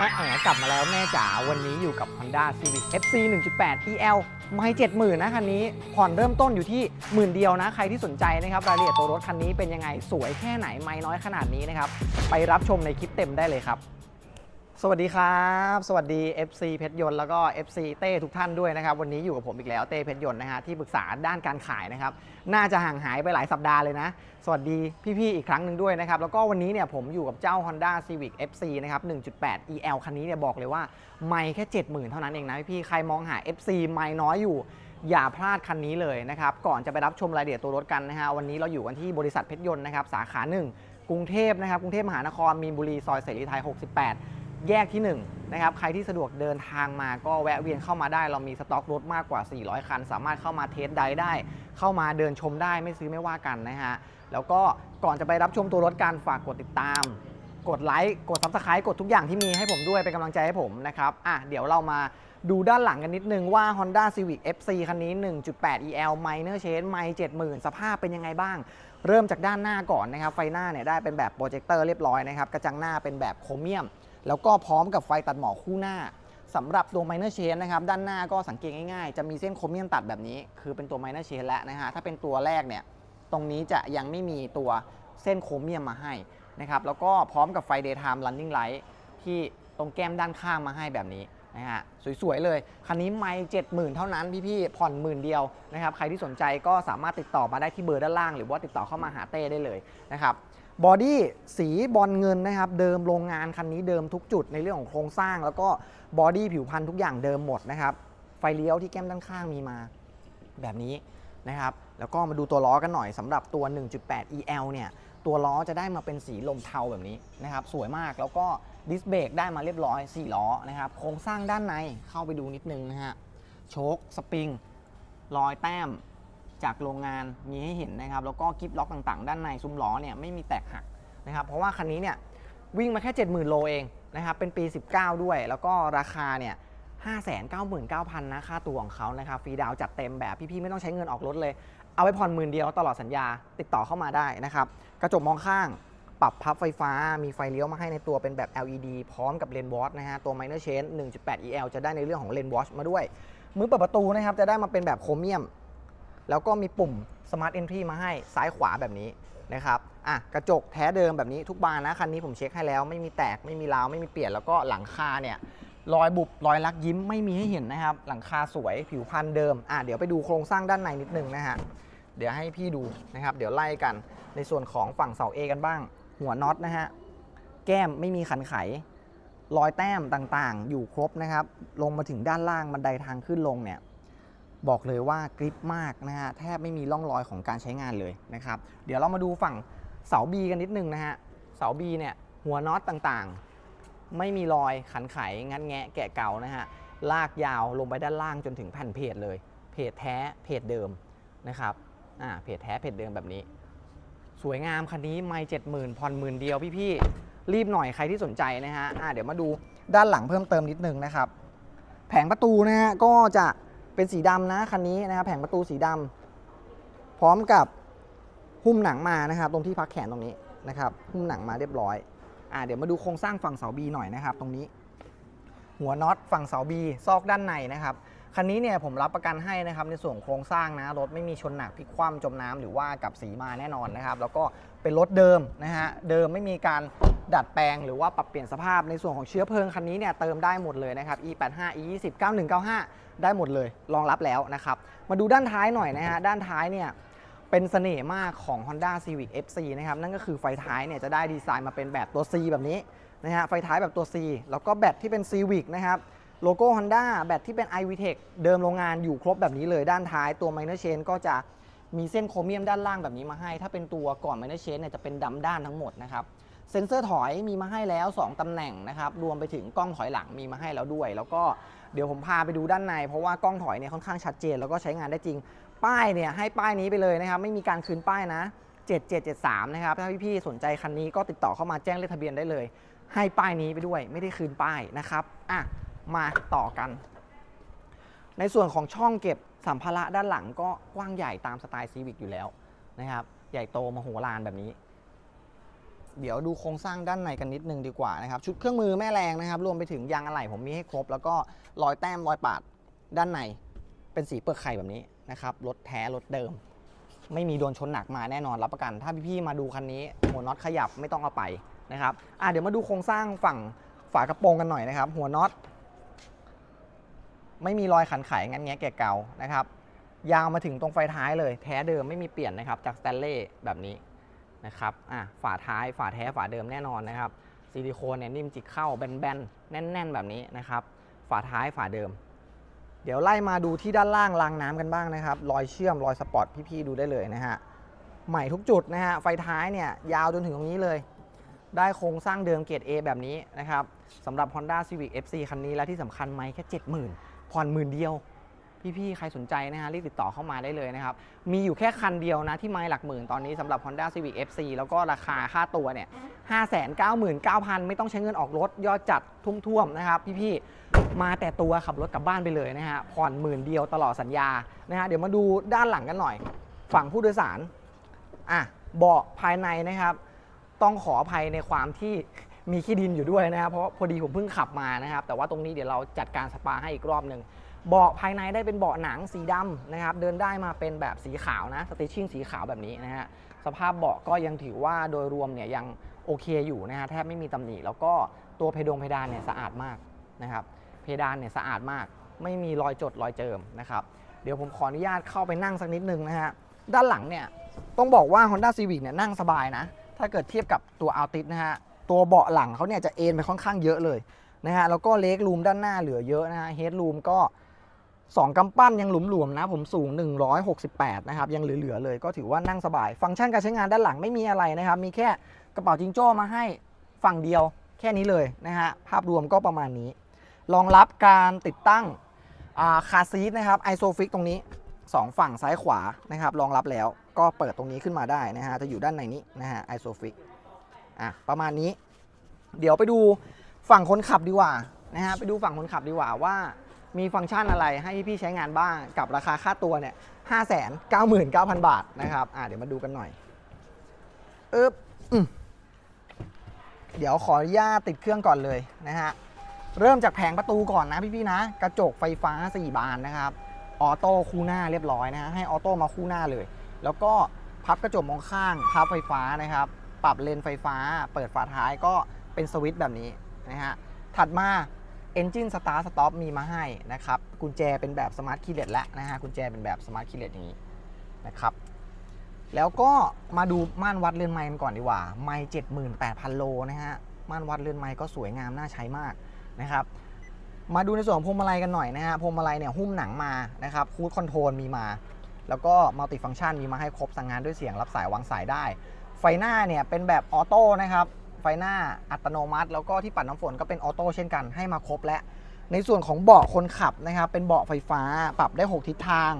แม่แอ๋กลับมาแล้วแม่จ๋าวันนี้อยู่กับ Honda Civic FC 1.8 EL ไม่70,000 นะคันนี้ ผ่อนเริ่มต้นอยู่ที่หมื่นเดียวนะ ใครที่สนใจนะครับ รายละเอียดตัวรถคันนี้เป็นยังไง สวยแค่ไหนไม่น้อยขนาดนี้นะครับ ไปรับชมในคลิปเต็มได้เลยครับ สวัสดีครับ สวัสดี FC เพชรยนต์แล้วก็ FC เต้ทุกท่านด้วยนะครับ วันนี้อยู่กับผมอีกแล้วเต้เพชรยนต์นะฮะที่ปรึกษาด้านการขายนะครับ น่าจะห่างหายไปหลายสัปดาห์เลยนะ สวัสดีพี่ๆอีกครั้งหนึ่งด้วยนะครับ แล้วก็วันนี้เนี่ยผมอยู่กับเจ้า Honda Civic FC นะครับ 1.8 EL คันนี้เนี่ยบอกเลยว่าไม่แค่ 70,000 เท่านั้นเองนะพี่ๆใครมองหา FC ไม่น้อยอยู่อย่าพลาดคันนี้เลยนะครับก่อนจะไปรับชมรายละเอียดตัวรถกันนะฮะวันนี้เราอยู่กันที่บริษัทเพชรยนต์นะครับสาขาหนึ่งกรุงเทพนะครับกรุงเทพมหานครมีนบุรีซอยเสรีไทย 68 แยกที่1นะครับใครที่สะดวกเดินทางมาก็แวะเวียนเข้ามาได้ เรามีสต็อกรถมากกว่า 400 คัน สามารถเข้ามาเทสไดได้ เข้ามาเดินชมได้ไม่ซื้อไม่ว่ากันนะฮะแล้วก็ก่อนจะไปรับชมตัวรถกันฝากกดติดตาม กดไลค์กด Subscribe กดทุกอย่างที่มีให้ผมด้วยเป็นกำลังใจให้ผมนะครับอะเดี๋ยวเรามาดูด้านหลังกันนิดนึงว่า Honda Civic FC คันนี้ 1.8 EL Minor Change ไม่70,000 สภาพเป็นยังไงบ้าง เริ่มจากด้านหน้าก่อนนะครับ ไฟหน้าเนี่ยได้เป็นแบบโปรเจคเตอร์เรียบร้อยนะครับ กระจังหน้าเป็นแบบโครเมียม แล้วก็พร้อมกับไฟตัดหมอกคู่หน้าสำหรับตัว Minor Chain นะครับด้านหน้าก็สังเกตง่ายๆ จะมีเส้นโครเมียมตัดแบบนี้ คือเป็นตัว Minor Chain แล้วนะฮะถ้าเป็นตัวแรกเนี่ยตรงนี้จะยังไม่มีตัวเส้นโครเมียมมาให้นะครับแล้วก็พร้อมกับไฟ daytime running light ที่ตรงแก้มด้านข้างมาให้แบบนี้นะฮะสวยๆเลย คันนี้ไม่เจ็ดหมื่นเท่านั้นพี่ๆผ่อนหมื่นเดียวนะครับใครที่สนใจก็สามารถติดต่อมาได้ที่เบอร์ด้านล่าง หรือว่าติดต่อเข้ามาหาเต้ได้เลยนะครับ บอดี้สีบอลเงินนะครับ เดิมโรงงานคันนี้เดิมทุกจุดในเรื่องของโครงสร้าง แล้วก็บอดี้ผิวพรรณทุกอย่างเดิมหมดนะครับ ไฟเลี้ยวที่แก้มด้านข้างมีมาแบบนี้นะครับ แล้วก็มาดูตัวล้อกันหน่อยสำหรับตัว 1.8 EL เนี่ย ตัวล้อจะได้มาเป็นสีลมเทาแบบนี้นะครับ สวยมากแล้วก็ดิสเบรกได้มาเรียบร้อย4ล้อนะครับ โครงสร้างด้านในเข้าไปดูนิดนึงนะฮะโชคสปริงรอยแต้ม จากโรงงานมีให้เห็นนะครับ แล้วก็กิฟล็อกต่างๆ ด้านในซุ้มล้อเนี่ยไม่มีแตกหักนะครับ เพราะว่าคันนี้เนี่ยวิ่งมาแค่ 70,000 โลเองนะครับ เป็นปี 19 ด้วย แล้วก็ราคาเนี่ย599,000นะค่าตัวของเขานะครับ ฟรีดาวจัดเต็มแบบพี่ๆ ไม่ต้องใช้เงินออกรถเลย เอาไปผ่อนหมื่นเดียวตลอดสัญญาติดต่อเข้ามาได้นะครับ กระจกมองข้างปรับพับไฟฟ้า มีไฟเลี้ยวมาให้ในตัวเป็นแบบ LED พร้อมกับเลนวอชนะฮะ ตัว Minor Change 1.8 EL จะได้ในเรื่องของเลนวอชมาด้วย มือเปิดประตูนะครับ จะได้มาเป็นแบบโครเมียม แล้วก็มีปุ่ม Smart Entry มาให้ซ้ายขวาแบบนี้นะครับอะกระจกแท้เดิมแบบนี้ทุกบานนะคันนี้ผมเช็คให้แล้วไม่มีแตกไม่มีราวไม่มีเปลี่ยนแล้วก็หลังคาเนี่ยรอยบุบรอยลักยิ้มไม่มีให้เห็นนะครับ หลังคาสวยผิวพรรณเดิมอะเดี๋ยวไปดูโครงสร้างด้านในนิดนึงนะฮะเดี๋ยวให้พี่ดูนะครับ เดี๋ยวไล่กันในส่วนของฝั่งเสา A กันบ้าง หัวน็อตนะฮะแก้มไม่มีขันไข รอยแต้มต่างๆ อยู่ครบนะครับ ลงมาถึงด้านล่างบันไดทางขึ้นลงเนี่ย บอกเลยว่ากริปมากนะฮะแทบไม่มีร่องรอยของการใช้งานเลยนะครับ เดี๋ยวเรามาดูฝั่งเสา B กันนิดนึงนะฮะเสา B เนี่ยหัวน็อตต่างๆ ไม่มีรอยขันไขงัดแงะแกะเก่านะฮะลากยาวลงไปด้านล่างจนถึงแผ่นเพจเลย เพจแท้เพจเดิมนะครับอ่าเพจแท้เพจเดิมแบบนี้ สวยงามคันนี้ไม่เจ็ดหมื่นผ่อนหมื่นเดียวพี่ๆรีบหน่อยใครที่สนใจนะฮะอ่าเดี๋ยวมาดูด้านหลังเพิ่มเติมนิดนึงนะครับ แผงประตูนะฮะก็จะ เป็นสีดำนะคันนี้นะครับแผงประตูสีดำพร้อมกับหุ้มหนังมานะครับ ตรงที่พักแขนตรงนี้นะครับหุ้มหนังมาเรียบร้อยอ่าเดี๋ยวมาดูโครงสร้างฝั่งเสาบีหน่อยนะครับ ตรงนี้ หัวน็อตฝั่งเสาบีซอกด้านในนะครับคันนี้เนี่ยผมรับประกันให้นะครับในส่วนโครงสร้างนะรถไม่มีชนหนักพลิกคว่ำจมน้ำหรือว่ากับสีมาแน่นอนนะครับ แล้วก็เป็นรถเดิมนะฮะเดิมไม่มีการ ดัดแปลง หรือว่าปรับเปลี่ยนสภาพในส่วนของเชื้อเพลิงคันนี้เนี่ยเติมได้หมดเลยนะครับ e85 e20 9195 ได้หมดเลย รองรับแล้วนะครับ มาดูด้านท้ายหน่อยนะฮะด้านท้ายเนี่ยเป็นเสน่ห์มากของ Honda Civic FC นะครับนั่นก็คือไฟท้ายเนี่ยจะได้ดีไซน์มาเป็นแบบตัว C แบบนี้นะฮะไฟท้ายแบบตัว C แล้วก็แบตที่เป็น Civic นะครับโลโก้ Honda แบตที่เป็น iVTEC เดิมโรงงานอยู่ครบแบบนี้เลยด้านท้ายตัว Minor Chain ก็จะมีเส้นโครเมียมด้านล่างแบบนี้มาให้ ถ้าเป็นตัวก่อน Minor Chain เนี่ยจะเป็นดำด้านทั้งหมดนะครับ เซ็นเซอร์ถอยมีมาให้แล้ว 2 ตำแหน่งนะครับรวมไปถึงกล้องถอยหลังมีมาให้แล้วด้วย แล้วก็เดี๋ยวผมพาไปดูด้านใน เพราะว่ากล้องถอยเนี่ยค่อนข้างชัดเจน แล้วก็ใช้งานได้จริง ป้ายเนี่ยให้ป้ายนี้ไปเลยนะครับไม่มีการคืนป้ายนะ 7773 นะครับถ้าพี่ๆสนใจคันนี้ก็ติดต่อเข้ามาแจ้งเลขทะเบียนได้เลย ให้ป้ายนี้ไปด้วย ไม่ได้คืนป้ายนะครับอะมาต่อกัน ในส่วนของช่องเก็บสัมภาระด้านหลังก็กว้างใหญ่ตามสไตล์ซีวิกอยู่แล้วนะครับใหญ่โตมโหฬารแบบนี้ เดี๋ยวดูโครงสร้างด้านในกันนิดนึงดีกว่านะครับ ชุดเครื่องมือแม่แรงนะครับ รวมไปถึงยางอะไหล่ผมมีให้ครบ แล้วก็รอยแต้มรอยปาดด้านใน เป็นสีเปลือกไข่แบบนี้นะครับรถแท้รถเดิม ไม่มีโดนชนหนักมาแน่นอนรับประกัน ถ้าพี่ๆมาดูคันนี้หัวน็อตขยับไม่ต้องเอาไปนะครับอะเดี๋ยวมาดูโครงสร้างฝั่งฝากระโปรงกันหน่อยนะครับ หัวน็อตไม่มีรอยขันไขงั้นแงะแกะเก่านะครับยาวมาถึงตรงไฟท้ายเลย แท้เดิมไม่มีเปลี่ยนนะครับ จากสแตนเล่แบบนี้ นะครับอะฝาท้ายฝาแท้ฝาเดิมแน่นอนนะครับซิลิโคนเนี่ยนิ่มจิกเข้าแบนๆ แน่น ๆ แบบนี้นะครับ ฝาท้ายฝาเดิม เดี๋ยวไล่มาดูที่ด้านล่างรางน้ำกันบ้างนะครับ รอยเชื่อมรอยสปอตพี่ๆดูได้เลยนะฮะใหม่ทุกจุดนะฮะไฟท้ายเนี่ยยาวจนถึงตรงนี้เลย ได้โครงสร้างเดิมเกรด A แบบนี้นะครับสำหรับ Honda Civic FC คันนี้และที่สำคัญไหมแค่ 70,000 ผ่อนหมื่นเดียว พี่ๆ ใครสนใจนะฮะรีบติดต่อเข้ามาได้เลยนะครับ มีอยู่แค่คันเดียวนะที่ไม่หลักหมื่นตอนนี้สำหรับ Honda Civic FC แล้วก็ราคาค่าตัวเนี่ย599,000 ไม่ต้องใช้เงินออกรถยอดจัดทุ่มๆนะครับพี่ๆ มาแต่ตัวขับรถกลับบ้านไปเลยนะฮะผ่อนหมื่นเดียวตลอดสัญญานะฮะเดี๋ยวมาดูด้านหลังกันหน่อย ฝั่งผู้โดยสารอะเบาะภายในนะครับ ต้องขออภัยในความที่มีขี้ดินอยู่ด้วยนะครับเพราะพอดีผมเพิ่งขับมานะครับ แต่ว่าตรงนี้เดี๋ยวเราจัดการสปาให้อีกรอบหนึ่ง เบาะภายในได้เป็นเบาะหนังสีดำนะครับ เดินได้มาเป็นแบบสีขาวนะสติชิ่งสีขาวแบบนี้นะฮะสภาพเบาะก็ยังถือว่าโดยรวมเนี่ยยังโอเคอยู่นะฮะแทบไม่มีตำหนิแล้วก็ตัวเพดงเพดานเนี่ยสะอาดมากนะครับ เพดานเนี่ยสะอาดมาก ไม่มีรอยจดรอยเจิมนะครับเดี๋ยวผมขออนุญาตเข้าไปนั่งสักนิดนึงนะฮะด้านหลังเนี่ยต้องบอกว่า Honda Civic เนี่ยนั่งสบายนะ ถ้าเกิดเทียบกับตัว Altis นะฮะตัวเบาะหลังเขาเนี่ยจะเอนไปค่อนข้างเยอะเลยนะฮะแล้วก็เล็กรูมด้านหน้าเหลือเยอะนะฮะเฮดรูมก็ 2กำปั้นยังหลวมๆนะ ผมสูง 168 นะครับ ยังเหลือ ๆ เลยก็ถือว่านั่งสบาย ฟังก์ชันการใช้งานด้านหลังไม่มีอะไรนะครับ มีแค่กระเป๋าจิงโจ้มาให้ฝั่งเดียวแค่นี้เลยนะฮะ ภาพรวมก็ประมาณนี้ รองรับการติดตั้งคาซีทนะครับไอโซฟิกตรงนี้ 2 ฝั่งซ้ายขวานะครับรองรับแล้วก็เปิดตรงนี้ขึ้นมาได้นะฮะจะอยู่ด้านในนี้นะฮะไอโซฟิกอะประมาณนี้ เดี๋ยวไปดูฝั่งคนขับดีกว่านะฮะไปดูฝั่งคนขับดีกว่าว่า มีฟังก์ชันอะไรให้พี่ๆใช้งานบ้างกับราคาค่าตัวเนี่ยห้าแสนเก้าหมื่นเก้าพันบาทนะครับอะเดี๋ยวมาดูกันหน่อยเอ๊บเดี๋ยวขออนุญาตติดเครื่องก่อนเลยนะฮะเริ่มจากแผงประตูก่อนนะพี่ๆนะ กระจกไฟฟ้า 4 บานนะครับออโต้คู่หน้าเรียบร้อยนะฮะให้ออโต้มาคู่หน้าเลย แล้วก็พับกระจกมองข้าง พับไฟฟ้านะครับ ปรับเลนไฟฟ้า เปิดฝาท้ายก็เป็นสวิตช์แบบนี้นะฮะถัดมา Engine Start Stop มีมาให้นะครับ กุญแจเป็นแบบ Smart Keyless แล้วนะฮะ กุญแจเป็นแบบ Smart Keyless อย่างนี้นะครับ แล้วก็มาดูม่านวัดเรือนไม้กันก่อนดีกว่า ไม้78,000 โลนะฮะ ม่านวัดเรือนไม้ก็สวยงามน่าใช้มากนะครับ มาดูในส่วนของพวงมาลัยกันหน่อยนะฮะ พวงมาลัยเนี่ยหุ้มหนังมานะครับ คูดคอนโทรลมีมา แล้วก็มัลติฟัง c t ชันมีมาให้ครบสั่งงานด้วยเสียงรับสายวางสายได้ ไฟหน้าเนี่ยเป็นแบบออโต้นะครับ ไฟหน้าอัตโนมัติ แล้วก็ที่ปัดน้ำฝนก็เป็นออโต้เช่นกันให้มาครบและ ในส่วนของเบาะคนขับนะครับ เป็นเบาะไฟฟ้าปรับได้ 6 ทิศทาง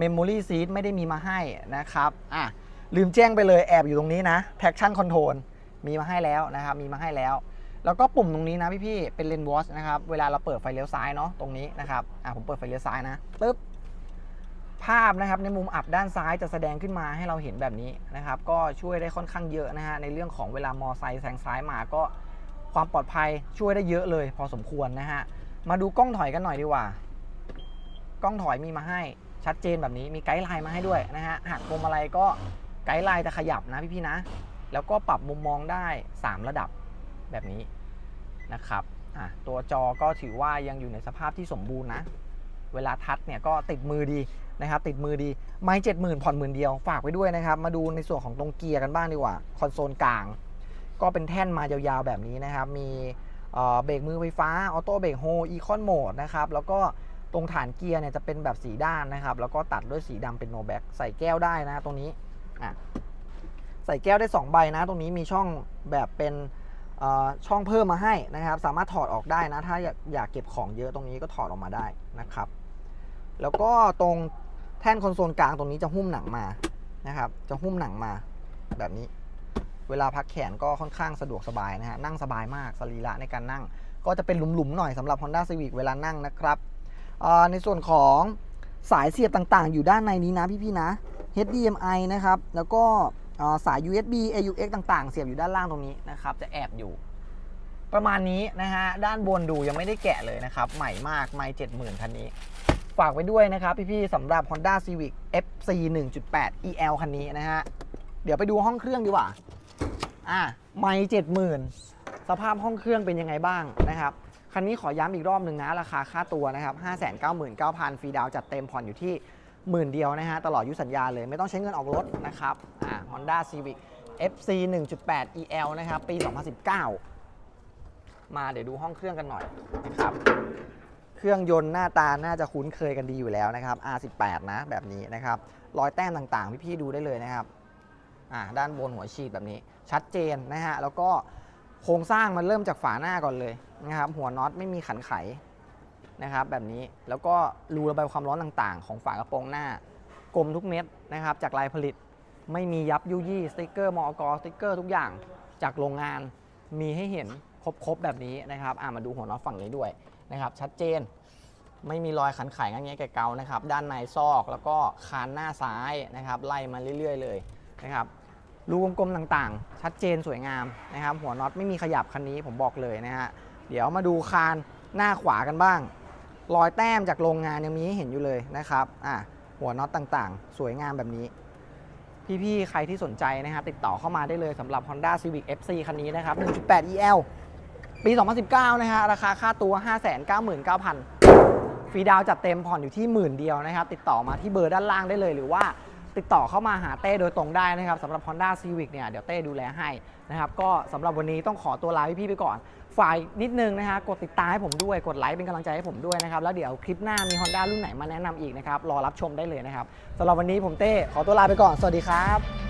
Memory Seat ไม่ได้มีมาให้นะครับอะลืมแจ้งไปเลยแอบอยู่ตรงนี้นะ Traction Control มีมาให้แล้วนะครับ มีมาให้แล้ว แล้วก็ปุ่มตรงนี้นะพี่ๆเป็นเลนวอชนะครับ เวลาเราเปิดไฟเลี้ยวซ้ายเนาะตรงนี้นะครับ อะผมเปิดไฟเลี้ยวซ้ายนะปึ๊บ ภาพนะครับในมุมอับด้านซ้ายจะแสดงขึ้นมาให้เราเห็นแบบนี้นะครับ ก็ช่วยได้ค่อนข้างเยอะนะฮะในเรื่องของเวลามอไซค์แซงซ้ายมาก็ความปลอดภัยช่วยได้เยอะเลย พอสมควรนะฮะมาดูกล้องถอยกันหน่อยดีกว่า กล้องถอยมีมาให้ชัดเจนแบบนี้มีไกด์ไลน์มาให้ด้วยนะฮะหักมุมอะไรก็ไกด์ไลน์จะขยับนะพี่ๆนะ แล้วก็ปรับมุมมองได้ 3 ระดับแบบนี้นะครับตัวจอก็ถือว่ายังอยู่ในสภาพที่สมบูรณ์นะ เวลาทัชเนี่ยก็ติดมือดี นะครับติดมือดี ไม่เจ็ดหมื่นผ่อนหมื่นเดียวฝากไว้ด้วยนะครับ มาดูในส่วนของตรงเกียร์กันบ้างดีกว่า คอนโซลกลาง ก็เป็นแท่นมายาวๆแบบนี้นะครับ มีเบรกมือไฟฟ้า ออโต้เบรกโฮอีคอนโหมดนะครับ แล้วก็ตรงฐานเกียร์เนี่ยจะเป็นแบบสีด้านนะครับ แล้วก็ตัดด้วยสีดำเป็นโนแบ็กใส่แก้วได้นะตรงนี้อะใส่แก้วได้ 2 ใบนะ ตรงนี้มีช่องแบบเป็นช่องเพิ่มมาให้นะครับ สามารถถอดออกได้นะ ถ้าอยากอยากเก็บของเยอะตรงนี้ก็ถอดออกมาได้นะครับ แล้วก็ตรง แท่นคอนโซลกลางตรงนี้จะหุ้มหนังมานะครับ จะหุ้มหนังมาแบบนี้ เวลาพักแขนก็ค่อนข้างสะดวกสบายนะฮะ นั่งสบายมากสรีระในการนั่ง ก็จะเป็นหลุมๆหน่อยสำหรับ Honda Civic เวลานั่งนะครับอ่อในส่วนของสายเสียบต่างๆ อยู่ด้านในนี้นะพี่ๆนะ HDMI นะครับ แล้วก็อ่าสาย USB AUX ต่างๆ เสียบอยู่ด้านล่างตรงนี้นะครับ จะแอบอยู่ ประมาณนี้นะฮะ ด้านบนดูยังไม่ได้แกะเลยนะครับ ใหม่มาก ไม่เจ็ดหมื่นคันนี้ ฝากไว้ด้วยนะครับ พี่ๆสำหรับ Honda Civic FC 1.8 EL คันนี้นะฮะ เดี๋ยวไปดูห้องเครื่องดีกว่า อะไม่เจ็ดหมื่นสภาพห้องเครื่องเป็นยังไงบ้างนะครับคันนี้ขอย้ำอีกรอบหนึ่งนะ ราคาค่าตัวนะครับ 599,000 ฟรีดาวน์จัดเต็มผ่อนอยู่ที่หมื่นเดียวนะฮะ ตลอดอยุสัญญาเลยไม่ต้องใช้เงินออกรถนะครับ อ่า Honda Civic FC 1.8 EL นะครับ ปี 2019 มาเดี๋ยวดูห้องเครื่องกันหน่อยนะครับ เครื่องยนต์หน้าตาน่าจะคุ้นเคยกันดีอยู่แล้วนะครับ R18 นะแบบนี้นะครับรอยแต้มต่างๆ พี่ๆดูได้เลยนะครับอ่าด้านบนหัวฉีดแบบนี้ ชัดเจนนะฮะแล้วก็โครงสร้างมันเริ่มจากฝาหน้าก่อนเลยนะครับ หัวน็อตไม่มีขันไขนะครับ แบบนี้แล้วก็รูระบายความร้อนต่างๆ ของฝากระโปรงหน้ากลมทุกเม็ดนะครับ จากลายผลิตไม่มียับยุยี่สติกเกอร์มอกสติกเกอร์ทุกอย่างจากโรงงานมีให้เห็นครบๆแบบนี้นะครับ อ่ามาดูหัวน็อตฝั่งนี้ด้วย นะครับชัดเจน ไม่มีรอยขันไขงันแงะแกะเกานะครับด้านในซอกแล้วก็คานหน้าซ้ายนะครับไล่มาเรื่อย ๆ เลยนะครับรูกลมๆต่างๆ ชัดเจนสวยงามนะครับ หัวน็อตไม่มีขยับคันนี้ผมบอกเลยนะฮะเดี๋ยวมาดูคานหน้าขวากันบ้าง รอยแต้มจากโรงงานยังมีให้เห็นอยู่เลยนะครับอะหัวน็อตต่างๆ สวยงามแบบนี้ พี่ๆ ใครที่สนใจนะฮะติดต่อเข้ามาได้เลยสำหรับ Honda Civic FC คันนี้นะครับ 1.8 EL ปี 2019 นะฮะ ราคาค่าตัว 599,000 ฟรีดาวจัดเต็มผ่อนอยู่ที่หมื่นเดียวนะครับ ติดต่อมาที่เบอร์ด้านล่างได้เลย หรือว่าติดต่อเข้ามาหาเต้โดยตรงได้นะครับสำหรับ Honda Civic เนี่ย เดี๋ยวเต้ดูแลให้นะครับ ก็สำหรับวันนี้ต้องขอตัวลาพี่ๆไปก่อน ฝ่ายนิดนึงนะฮะ กดติดตามให้ผมด้วย กดไลค์เป็นกำลังใจให้ผมด้วยนะครับ แล้วเดี๋ยวคลิปหน้ามี Honda รุ่นไหนมาแนะนำอีกนะครับ รอรับชมได้เลยนะครับสำหรับวันนี้ผมเต้ขอตัวลาไปก่อน สวัสดีครับ